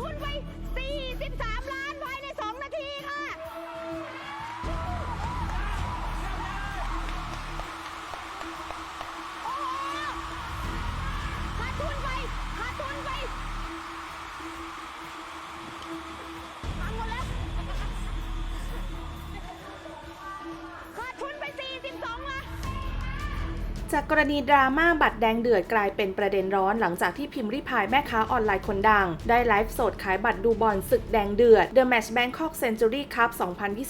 ทุนไป43 จากกรณีดราม่าบัตรแดงเดือดกลายเป็นประเด็นร้อนหลังจากที่พิมพ์ริพายแม่ค้าออนไลน์คนดัง ได้ไลฟ์สดขายบัตรดูบอลศึกแดงเดือด The Match Bangkok Century Cup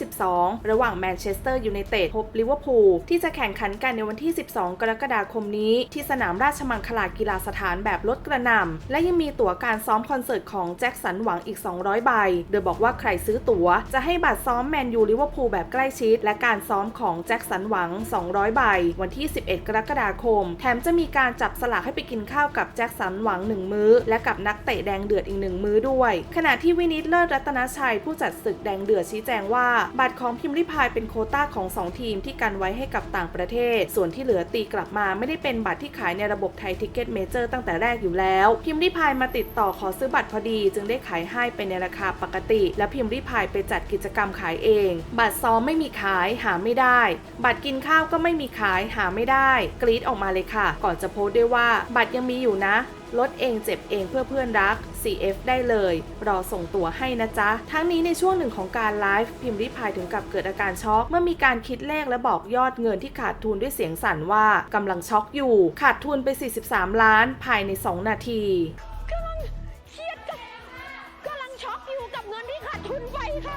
2022 ระหว่างแมนเชสเตอร์ยูไนเต็ดพบลิเวอร์พูลที่จะแข่งขันกันในวันที่ 12 กรกฎาคมนี้ ที่สนามราชมังคลากีฬาสถานแบบลดกระนำและยังมีตั๋วการซ้อมคอนเสิร์ตของแจ็คสันหวังอีก 200 ใบ โดยบอกว่าใครซื้อตั๋ว จะให้บัตรซ้อมแมนยูลิเวอร์พูลแบบใกล้ชิด และการซ้อมของแจ็คสันหวัง 200 ใบ วันที่ 11 กรกฎาคม แถมจะมีการจับสลากให้ไปกินข้าวกับแจ็คสันหวัง1มื้อ และกับนักเตะแดงเดือดอีก1มื้อด้วย ขณะที่วินิตเลิศรัตนชัยผู้จัดศึกแดงเดือดชี้แจงว่า บัตรของพิมพ์ริพายเป็นโคต้าของ 2 ทีมที่กันไว้ให้กับต่างประเทศ ส่วนที่เหลือตีกลับมาไม่ได้เป็นบัตรที่ขายในระบบไทยทิกเก็ตเมเจอร์ตั้งแต่แรกอยู่แล้ว พิมพ์ริพายมาติดต่อขอซื้อบัตรพอดี จึงได้ขายให้ไปในราคาปกติ และพิมพ์ริพายไปจัดกิจกรรมขายเอง บัตรซ้อมไม่มีขายหาไม่ได้ บัตรกินข้าวก็ไม่มีขายหาไม่ได้กรี๊ดออกมาเลยค่ะ ก่อนจะโพสต์ด้วยว่า บัตรยังมีอยู่นะลดเองเจ็บเองเพื่อเพื่อนรัก CF ได้เลย รอส่งตั๋วให้นะจ๊ะ ทั้งนี้ในช่วงหนึ่งของการไลฟ์พิมพ์ริพายถึงกับเกิดอาการช็อกเมื่อมีการคิดเลขและบอกยอดเงินที่ขาดทุนด้วยเสียงสั่นว่า กำลังช็อกอยู่ ขาดทุนไป 43 ล้านภายใน 2 นาทีกำลังเครียดกับกำลังช็อกอยู่กับเงินที่ขาดทุนไปค่ะ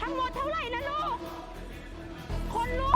ทั้งหมดเท่าไหร่นะลูก คนลูก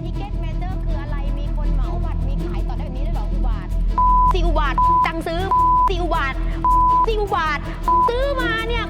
ร์คือไทยทิกเก็ตเมเจอร์คืออะไร มีคนเหมาบัตร มีขายต่อได้แบบนี้ได้เหรอ อุบาทสิอุบาทจังซื้อสิอุบาทสิอุบาทซื้อมาเนี่ย